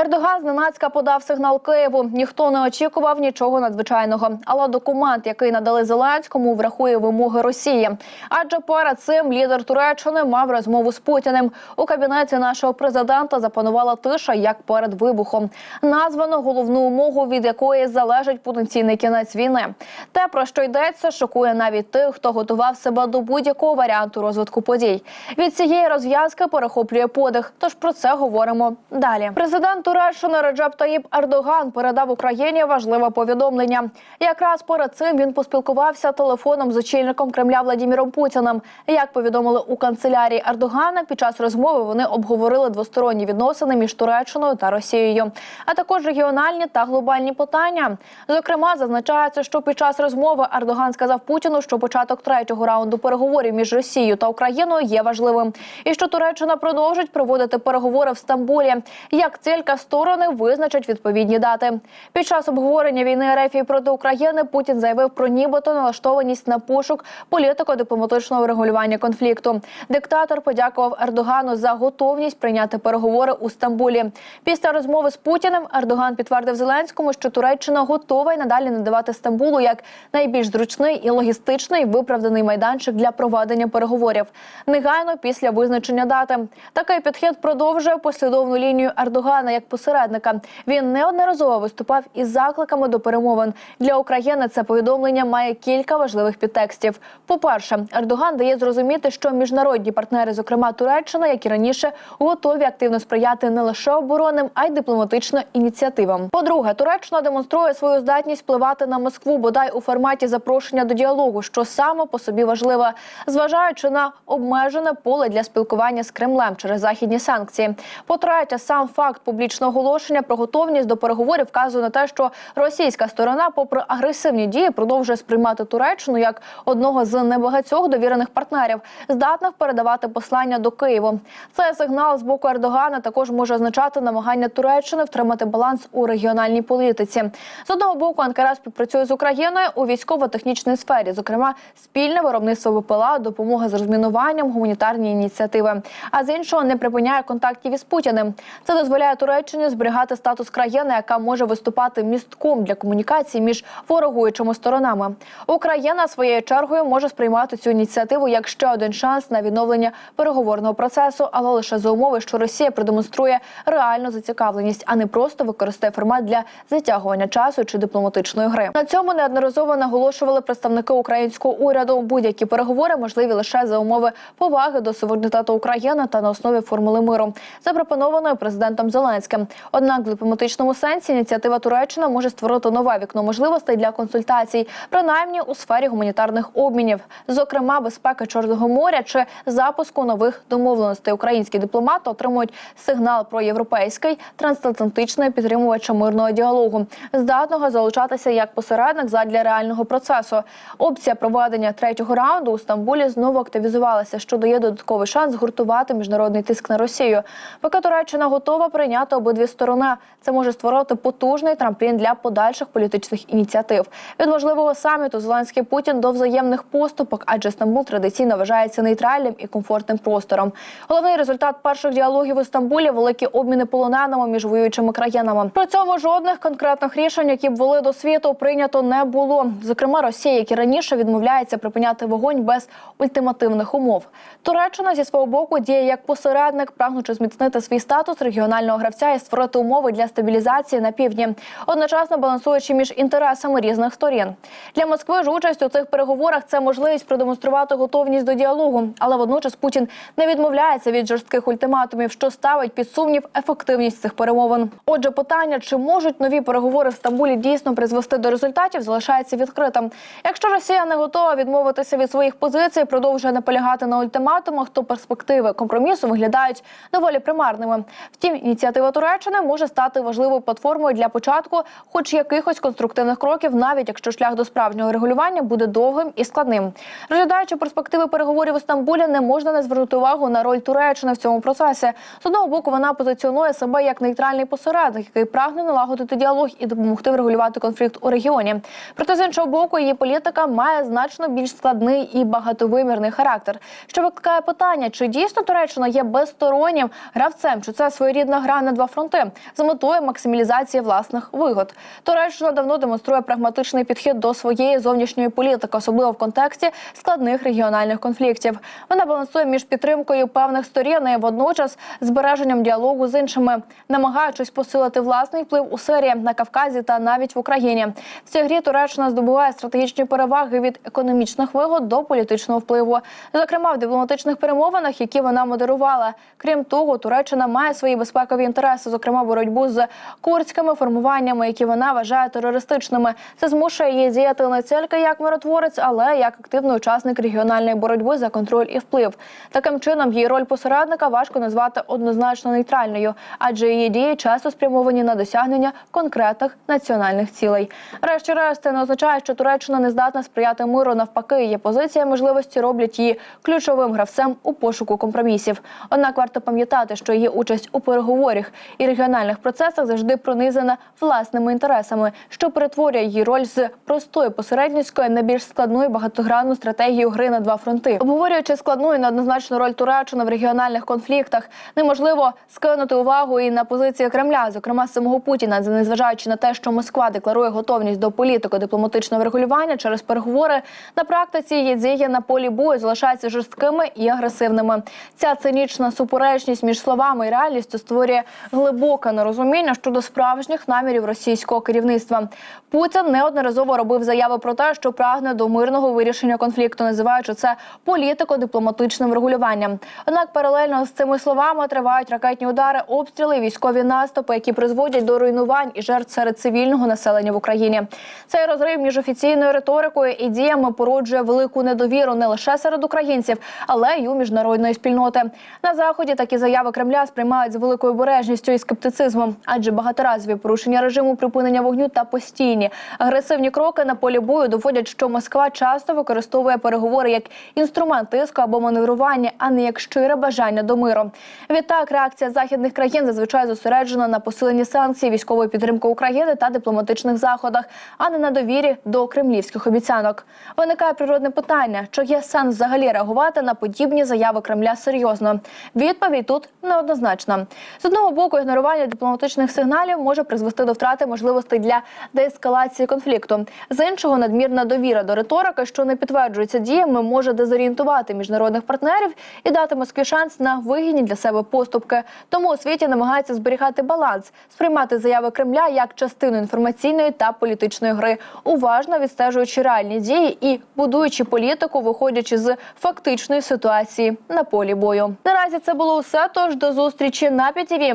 Ердоган зненацька подав сигнал Києву. Ніхто не очікував нічого надзвичайного. Але документ, який надали Зеленському, врахує вимоги Росії. Адже перед цим лідер Туреччини мав розмову з Путіним. У кабінеті нашого президента запанувала тиша як перед вибухом. Названо головну умову, від якої залежить потенційний кінець війни. Те, про що йдеться, шокує навіть тих, хто готував себе до будь-якого варіанту розвитку подій. Від цієї розв'язки перехоплює подих. Тож про це говоримо далі. Президент Туреччини Реджеп Таїп Ердоган передав Україні важливе повідомлення. Якраз перед цим він поспілкувався телефоном з очільником Кремля Владіміром Путіним. Як повідомили у канцелярії Ердогана, під час розмови вони обговорили двосторонні відносини між Туреччиною та Росією, а також регіональні та глобальні питання. Зокрема, зазначається, що під час розмови Ердоган сказав Путіну, що початок третього раунду переговорів між Росією та Україною є важливим, і що Туреччина продовжить проводити переговори в Стамбулі. Як тільки сторони визначать відповідні дати. Під час обговорення війни РФ проти України Путін заявив про нібито налаштованість на пошук політико-дипломатичного врегулювання конфлікту. Диктатор подякував Ердогану за готовність прийняти переговори у Стамбулі. Після розмови з Путіним Ердоган підтвердив Зеленському, що Туреччина готова й надалі надавати Стамбулу як найбільш зручний і логістичний виправданий майданчик для проведення переговорів. Негайно після визначення дати такий підхід продовжує послідовну лінію Ердогана як посередника. Він неодноразово виступав із закликами до перемовин для України. Це повідомлення має кілька важливих підтекстів. По перше, Ердоган дає зрозуміти, що міжнародні партнери, зокрема Туреччина, як і раніше, готові активно сприяти не лише оборонним, а й дипломатичним ініціативам. По-друге, Туреччина демонструє свою здатність впливати на Москву, бодай у форматі запрошення до діалогу, що саме по собі важливо, зважаючи на обмежене поле для спілкування з Кремлем через західні санкції. По-третє, сам факт публічного оголошення про готовність до переговорів вказує на те, що російська сторона, попри агресивні дії, продовжує сприймати Туреччину як одного з небагатьох довірених партнерів, здатних передавати послання до Києву. Цей сигнал з боку Ердогана також може означати намагання Туреччини втримати баланс у регіональній політиці. З одного боку, Анкара співпрацює з Україною у військово-технічній сфері, зокрема спільне виробництво ВПЛА, допомога з розмінуванням, гуманітарні ініціативи. А з іншого не припиняє контактів із Путіним. Це дозволяє Туреччині зберігати статус країни, яка може виступати містком для комунікації між ворогуючими сторонами. Україна своєю чергою може сприймати цю ініціативу як ще один шанс на відновлення переговорного процесу, але лише за умови, що Росія продемонструє реальну зацікавленість, а не просто використає формат для затягування часу чи дипломатичної гри. На цьому неодноразово наголошували представники українського уряду. Будь-які переговори можливі лише за умови поваги до суверенітету України та на основі формули миру, запропонованої президентом Зеленським. Однак, в дипломатичному сенсі ініціатива Туреччина може створити нове вікно можливостей для консультацій, принаймні у сфері гуманітарних обмінів, зокрема безпеки Чорного моря чи запуску нових домовленостей. Українські дипломати отримують сигнал про європейський трансатлантичний підтримувача мирного діалогу, здатного залучатися як посередник задля реального процесу. Опція проведення третього раунду у Стамбулі знову активізувалася, що дає додатковий шанс згуртувати міжнародний тиск на Росію. Поки Туреччина готова прийняти обидві сторони, це може створити потужний трамплін для подальших політичних ініціатив. Від можливого саміту Зеленський Путін до взаємних поступок, адже Стамбул традиційно вважається нейтральним і комфортним простором. Головний результат перших діалогів у Стамбулі великі обміни полоненими між воюючими країнами. При цьому жодних конкретних рішень, які б вели до світу, прийнято не було. Зокрема, Росія, як і раніше, відмовляється припиняти вогонь без ультимативних умов. Туреччина зі свого боку діє як посередник, прагнучи зміцнити свій статус регіонального гравця і створити умови для стабілізації на півдні, одночасно балансуючи між інтересами різних сторін. Для Москви ж участь у цих переговорах це можливість продемонструвати готовність до діалогу, але водночас Путін не відмовляється від жорстких ультиматумів, що ставить під сумнів ефективність цих перемовин. Отже, питання, чи можуть нові переговори в Стамбулі дійсно призвести до результатів, залишається відкритим. Якщо Росія не готова відмовитися від своїх позицій, продовжує наполягати на ультиматумах, то перспективи компромісу виглядають доволі примарними. Втім, ініціатива Туреччини може стати важливою платформою для початку, хоч якихось конструктивних кроків, навіть якщо шлях до справжнього регулювання буде довгим і складним. Розглядаючи перспективи переговорів у Стамбулі, не можна не звернути увагу на роль Туреччини в цьому процесі. З одного боку, вона позиціонує себе як нейтральний посередник, який прагне налагодити діалог і допомогти врегулювати конфлікт у регіоні. Проте з іншого боку, її політика має значно більш складний і багатовимірний характер, що викликає питання, чи дійсно Туреччина є безстороннім гравцем, чи це своєрідна гра на два фронти з метою максималізації власних вигод. Туреччина давно демонструє прагматичний підхід до своєї зовнішньої політики, особливо в контексті складних регіональних конфліктів. Вона балансує між підтримкою певних сторін і водночас збереженням діалогу з іншими, намагаючись посилити власний вплив у Сирії, на Кавказі та навіть в Україні. В цій грі Туреччина здобуває стратегічні переваги від економічних вигод до політичного впливу, зокрема в дипломатичних перемовинах, які вона модерувала. Крім того, Туреччина має свої безпекові інтереси, зокрема боротьбу з курдськими формуваннями, які вона вважає терористичними. Це змушує її діяти не тільки як миротворець, але як активний учасник регіональної боротьби за контроль і вплив. Таким чином, її роль посередника важко назвати однозначно нейтральною, адже її дії часто спрямовані на досягнення конкретних національних цілей. Решті-решт, це не означає, що Туреччина не здатна сприяти миру. Навпаки, її позиція можливості роблять її ключовим гравцем у пошуку компромісів. Однак варто пам'ятати, що її участь у переговорах і регіональних процесах завжди пронизана власними інтересами, що перетворює її роль з простої посередницької на більш складну і багатогранну стратегію гри на два фронти. Обговорюючи складну і неоднозначну роль Туреччини в регіональних конфліктах, неможливо скинути увагу і на позиції Кремля, зокрема самого Путіна, незважаючи на те, що Москва декларує готовність до політико-дипломатичного врегулювання через переговори. На практиці її дії на полі бою залишаються жорсткими і агресивними. Ця цинічна суперечність між словами і реальністю створює глибоке нерозуміння щодо справжніх намірів російського керівництва. Путін неодноразово робив заяви про те, що прагне до мирного вирішення конфлікту, називаючи це політико-дипломатичним врегулюванням. Однак паралельно з цими словами тривають ракетні удари, обстріли, військові наступи, які призводять до руйнувань і жертв серед цивільного населення в Україні. Цей розрив між офіційною риторикою і діями породжує велику недовіру не лише серед українців, але й у міжнародної спільноти. На заході такі заяви Кремля сприймають з великою обережністю і скептицизмом, адже багаторазові порушення режиму припинення вогню та постійні агресивні кроки на полі бою доводять, що Москва часто використовує переговори як інструмент тиску або маневрування, а не як щире бажання до миру. Відтак реакція західних країн зазвичай зосереджена на посиленні санкцій, військової підтримки України та дипломатичних заходах, а не на довірі до кремлівських обіцянок. Виникає природне питання: чи є сенс взагалі реагувати на подібні заяви Кремля серйозно? Відповідь тут неоднозначна. З одного боку, ігнорування дипломатичних сигналів може призвести до втрати можливостей для деескалації конфлікту. З іншого, надмірна довіра до риторики, що не підтверджується діями, може дезорієнтувати міжнародних партнерів і дати Москві шанс на вигідні для себе поступки. Тому у світі намагається зберігати баланс, сприймати заяви Кремля як частину інформаційної та політичної гри, уважно відстежуючи реальні дії і будуючи політику, виходячи з фактичної ситуації на полі бою. Наразі це було усе. Тож до зустрічі на ПІТІВІ.